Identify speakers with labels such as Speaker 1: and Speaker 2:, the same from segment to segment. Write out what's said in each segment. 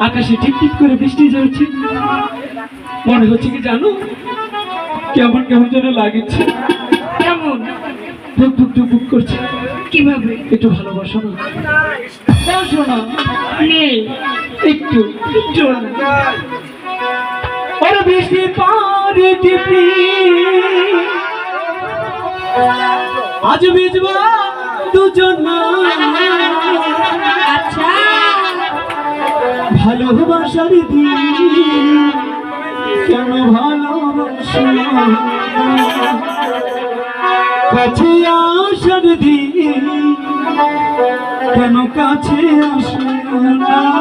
Speaker 1: আকাশে ঠিক ঠিক করে বৃষ্টি যাচ্ছে মনে হচ্ছে কি জানো? কেমন কেমন যেন লাগেছে।
Speaker 2: কেমন?
Speaker 1: ধুক ধুক ধুক করছে।
Speaker 2: কীভাবে?
Speaker 1: একটু ভালোবাসো না। দাও শোনা
Speaker 2: নেই
Speaker 1: একটু। একটু ওর বৃষ্টি পারে টিপি। আজ ভিজবা দুজন
Speaker 2: আচ্ছা।
Speaker 1: ভালোবাসার দিন কেন ভালোবাসা কাছে আসার দিন কেন কাছে আসা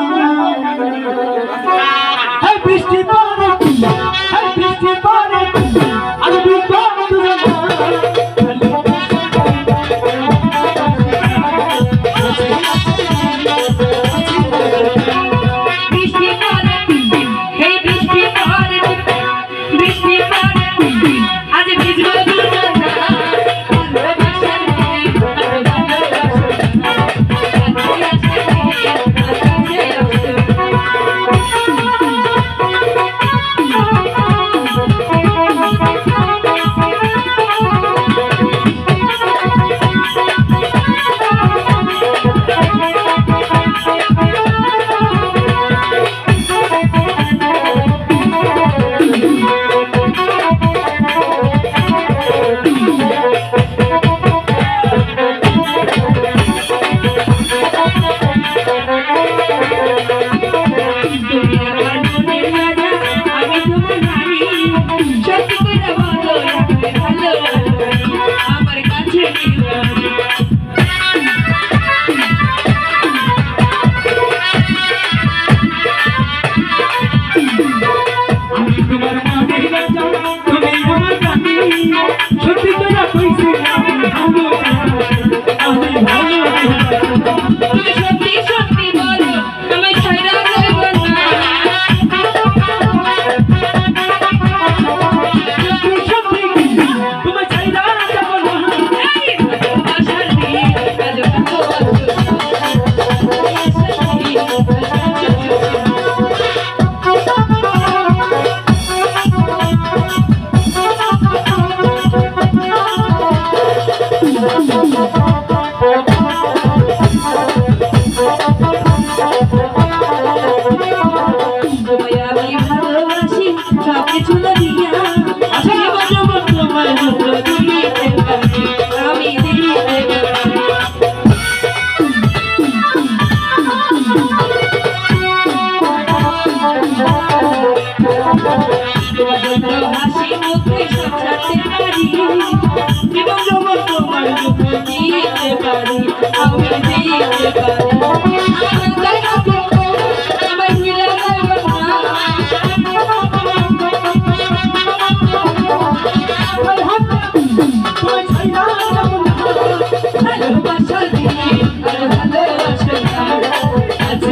Speaker 1: Everybody, how we
Speaker 2: feel, everybody.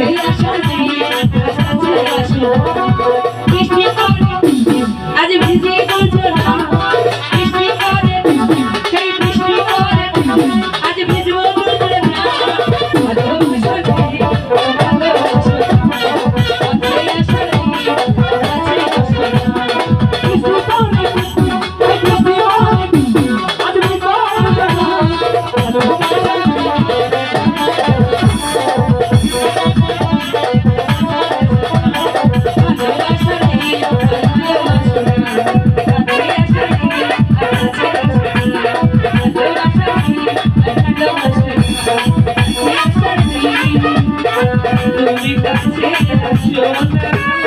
Speaker 2: এই আশা